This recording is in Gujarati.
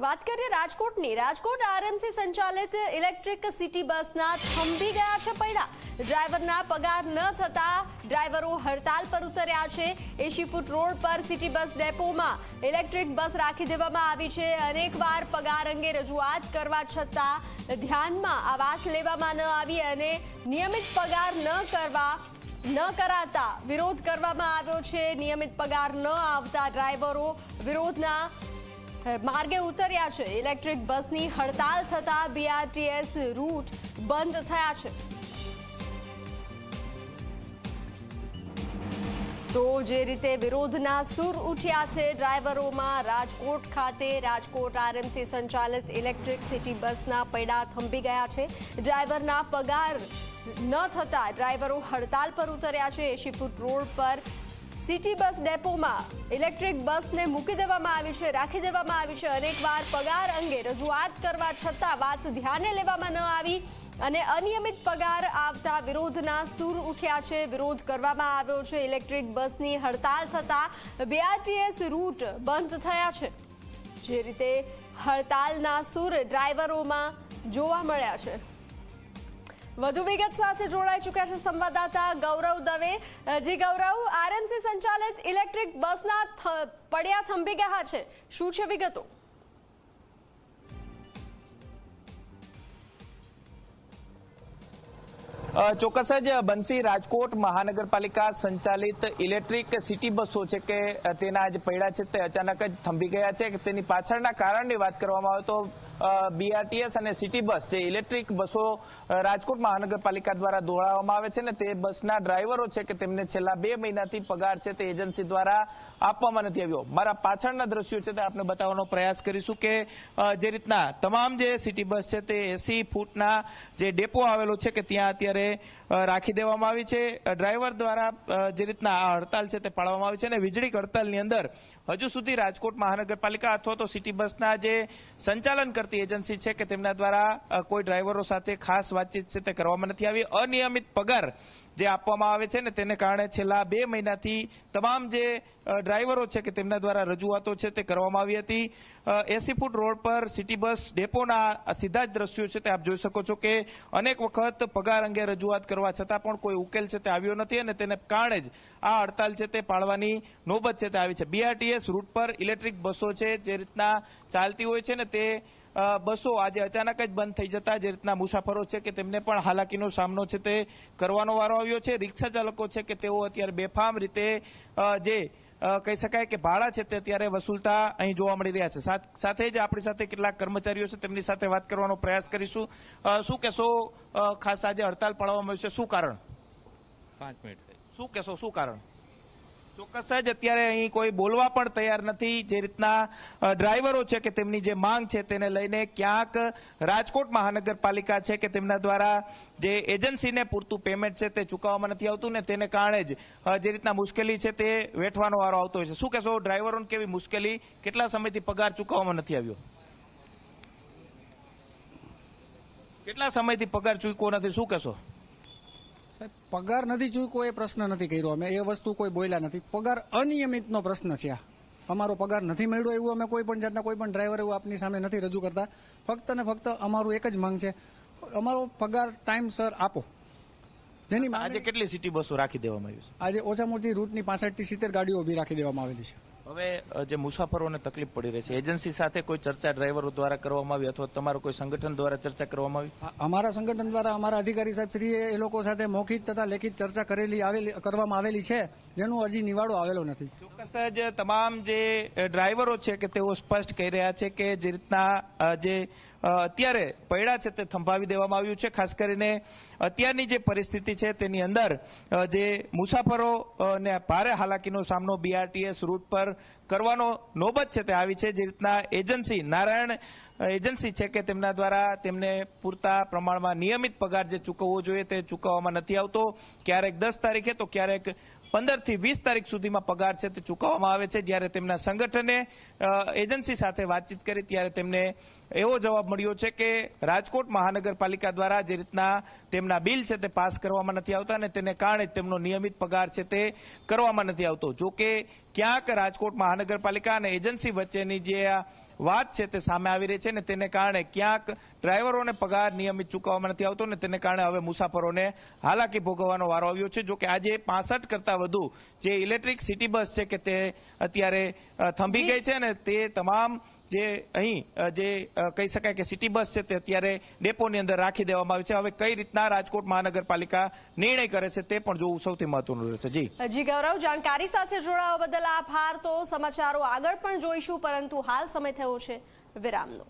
વાત કરીએ રાજકોટની. રાજકોટ આરએમસી સંચાલિત ઇલેક્ટ્રિક સિટી બસના થંભી ગયા છે પૈડા. ડ્રાઈવરના પગાર ન થતા ડ્રાઈવરો હડતાલ પર ઉતર્યા છે. એશી ફૂટ રોડ પર સિટી બસ ડેપોમાં ઇલેક્ટ્રિક બસ રાખી દેવામાં આવી છે. અનેકવાર પગાર અંગે રજૂઆત કરવા છતાં ધ્યાનમાં આ વાત લેવામાં ન આવી અને નિયમિત પગાર ન કરવા, ન કરાતા વિરોધ કરવામાં આવ્યો છે. નિયમિત પગાર ન આવતા ડ્રાઈવરો વિરોધના માર્ગે ઉતર્યા છે. ઇલેક્ટ્રિક બસની હડતાલ થતા બીઆરટીએસ રૂટ બંધ થયા છે. તો જે રીતે વિરોધના સુર ઉઠ્યા છે, ડ્રાઈવરોમાં રાજકોટ ખાતે, રાજકોટ આરએમસી સંચાલિત ઇલેક્ટ્રિક સિટી બસના પૈડા થંભી ગયા છે. ડ્રાઈવરના પગાર ન થતા ડ્રાઈવરો હડતાલ પર ઉતર્યા છે. એશીપુર રોડ પર સિટી બસ ડેપોમાં ઇલેક્ટ્રિક બસને મૂકી દેવામાં આવી છે, રાખી દેવામાં આવી છે. અનેકવાર પગાર અંગે રજૂઆત કરવા છતાં વાત ધ્યાને લેવામાં ન આવી અને અનિયમિત પગાર આવતા વિરોધના સૂર ઉઠ્યા છે. વિરોધ કરવામાં આવ્યો છે. ઇલેક્ટ્રિક બસની હડતાલ થતાં બીઆરટીએસ રૂટ બંધ થયા છે. જે રીતે હડતાલના સૂર ડ્રાઈવરોમાં જોવા મળ્યા છે. વધુ વિગત સાથે જોડાઈ ચૂક્યા છે સંવાદદાતા ગૌરવ દવે. જી ગૌરવ, આરએમસી સંચાલિત ઇલેક્ટ્રિક બસના પડ્યા થંભી ગયા છે. શું છે વિગતો? ચોક્કસ જ બંસી રાજકોટ મહાનગરપાલિકા સંચાલિત ઇલેક્ટ્રિક સિટી બસો છે કે તેના જે પૈડા છે તે અચાનક જ થંભી ગયા છે તેની પાછળના કારણની વાત કરવામાં આવે તો બીઆરટીએસ અને સિટી બસ જે ઇલેક્ટ્રિક બસો રાજકોટ મહાનગરપાલિકા દ્વારા દોડાવવામાં આવે છે ને તે બસના ડ્રાઈવરો છે કે તેમને છેલ્લા બે મહિનાથી પગાર છે તે એજન્સી દ્વારા આપવામાં નથી આવ્યો. મારા પાછળના દ્રશ્યો છે તે આપણે બતાવવાનો પ્રયાસ કરીશું કે જે રીતના તમામ જે સિટી બસ છે તે એસી ફૂટના જે ડેપો આવેલો છે કે ત્યાં અત્યારે રાખી દેવામાં આવી છે. ડ્રાઈવર દ્વારા જે રીતના આ હડતાલ છે તે પાડવામાં આવી છે અને વીજળી હડતાલની અંદર હજુ સુધી રાજકોટ મહાનગરપાલિકા અથવા તો સિટી બસના જે સંચાલન કરતી એજન્સી છે કે તેમના દ્વારા કોઈ ડ્રાઈવરો સાથે ખાસ વાતચીત છે તે કરવામાં નથી આવી. અનિયમિત પગાર જે આપવામાં આવે છે ને તેને કારણે છેલ્લા બે મહિનાથી તમામ જે ડ્રાઈવરો છે કે તેમના દ્વારા રજૂઆતો છે તે કરવામાં આવી હતી. એસી ફૂટ રોડ પર સિટી બસ ડેપોના સીધા જ દ્રશ્યો છે તે આપ જોઈ શકો છો કે અનેક વખત પગાર અંગે રજૂઆત કરવા છતાં પણ કોઈ ઉકેલ છે તે આવ્યો નથી અને તેને કારણે જ આ હડતાલ છે તે પાળવાની નોબત છે તે આવી છે. બીઆરટીએસ રૂટ પર ઇલેક્ટ્રિક બસો છે જે રીતના ચાલતી હોય છે ને તે બસો આજે અચાનક જ બંધ થઈ જતા જે રીતના મુસાફરો છે કે તેમને પણ હાલાકીનો સામનો છે તે કરવાનો વારો આવ્યો છે. રિક્ષા ચાલકો છે કે તેઓ અત્યારે બેફામ રીતે જે કહી શકાય કે ભાડા છે તે અત્યારે વસૂલતા અહીં જોવા મળી રહ્યા છે. સાથ- જ આપણી સાથે કેટલાક કર્મચારીઓ છે તેમની સાથે વાત કરવાનો પ્રયાસ કરીશું. શું કહેશો? ખાસ આજે હડતાલ પાડવામાં આવી છે. શું કારણ? પાંચ મિનિટ શું કહેશો? શું કારણ? ચોક્કસ જ અત્યારે અહીં કોઈ બોલવા પણ તૈયાર નથી. જે રીતના ડ્રાઈવરો છે કે તેમની જે માંગ છે તેને લઈને ક્યાંક રાજકોટ મહાનગરપાલિકા છે કે તેમના દ્વારા જે એજન્સીને પૂરતું પેમેન્ટ છે તે ચૂકવવામાં નથી આવતું ને તેને કારણે જ જે રીતના મુશ્કેલી છે તે વેઠવાનો વારો આવતો હોય છે. શું કહેશો, ડ્રાઈવરોને કેવી મુશ્કેલી? કેટલા સમયથી પગાર ચૂકવવામાં નથી આવ્યો? કેટલા સમયથી પગાર ચૂકવો નથી? શું કહેશો? સાહેબ પગાર નથી ચૂકવો એ પ્રશ્ન નથી કર્યો. અમે એ વસ્તુ કોઈ બોલ્યા નથી. પગાર અનિયમિતનો પ્રશ્ન છે આ. અમારો પગાર નથી મળ્યો એવું અમે કોઈ પણ જાતના કોઈ પણ ડ્રાઈવર એવું આપની સામે નથી રજૂ કરતા. ફક્ત ને ફક્ત અમારું એક જ માંગ છે. અમારો પગાર ટાઈમસર આપો. જેની આજે કેટલી સિટી બસો રાખી દેવામાં આવી છે? આજે ઓછામાં ઓછી રૂટની પાસઠથી સિત્તેર ગાડીઓ ઊભી રાખી દેવામાં આવેલી છે. હવે જે મુસાફરોને તકલીફ પડી રહી છે એજન્સી સાથે કોઈ ચર્ચા ડ્રાઈવરો દ્વારા કરવામાં આવી અથવા તમારું કોઈ સંગઠન દ્વારા ચર્ચા કરવામાં આવી? અમારા સંગઠન દ્વારા અમારા અધિકારી સાહેબશ્રીએ એ લોકો સાથે મૌખિક તથા લેખિત ચર્ચા કરેલી આવેલી કરવામાં આવેલી છે. જેનું અરજી નિવાડો આવેલો નથી. ચોક્કસ જ તમામ જે ડ્રાઈવરો છે કે તેઓ સ્પષ્ટ કહી રહ્યા છે કે જે રીતના જે અત્યારે પૈડા છે તે થંભાવી દેવામાં આવ્યું છે. ખાસ કરીને અત્યારની જે પરિસ્થિતિ છે તેની અંદર જે મુસાફરો ને ભારે હાલાકીનો સામનો બીઆરટીએસ રૂટ પર કરવાનો નોબત છે તે આવી છે. જે રીતના એજન્સી, નારાયણ એજન્સી છે કે તેમના દ્વારા તેમને પૂરતા પ્રમાણમાં નિયમિત પગાર જે ચૂકવવો જોઈએ તે ચૂકવવામાં નથી આવતો. ક્યારેક દસ તારીખે તો ક્યારેક પંદરથી વીસ તારીખ સુધીમાં પગાર છે તે ચૂકવવામાં આવે છે. જ્યારે તેમના સંગઠને એજન્સી સાથે વાતચીત કરી, ત્યારે તેમને એવો જવાબ મળ્યો છે કે રાજકોટ મહાનગરપાલિકા દ્વારા જે રીતના તેમના બિલ છે તે પાસ કરવામાં નથી આવતા અને તેને કારણે તેમનો નિયમિત પગાર છે તે કરવામાં નથી આવતો. જો કે ક્યાંક રાજકોટ મહાનગરપાલિકા અને એજન્સી વચ્ચેની જે આ વાત છે તે સામે આવી રહી છે ને તેને કારણે ક્યાંક ડ્રાઈવરોને પગાર નિયમિત ચૂકવવામાં નથી આવતો ને તેને કારણે હવે મુસાફરોને હાલાકી ભોગવવાનો વારો આવ્યો છે. જોકે આજે પાસઠ કરતાં વધુ જે ઇલેક્ટ્રિક સિટી બસ છે કે તે અત્યારે થંભી ગઈ છે ને તે તમામ જે અહીં જે કહી શકાય કે સિટી બસ છે તે અત્યારે ડેપોની અંદર રાખી દેવામાં આવી છે. હવે કઈ રીતના રાજકોટ મહાનગરપાલિકા નિર્ણય કરે છે તે પણ જોવું સૌથી મહત્વનું રહેશે. જી. જી, ગૌરવ, જાણકારી સાથે જોડાવા બદલ આભાર. તો સમાચારો આગળ પણ જોઈશું, પરંતુ હાલ સમય થયો છે વિરામનો.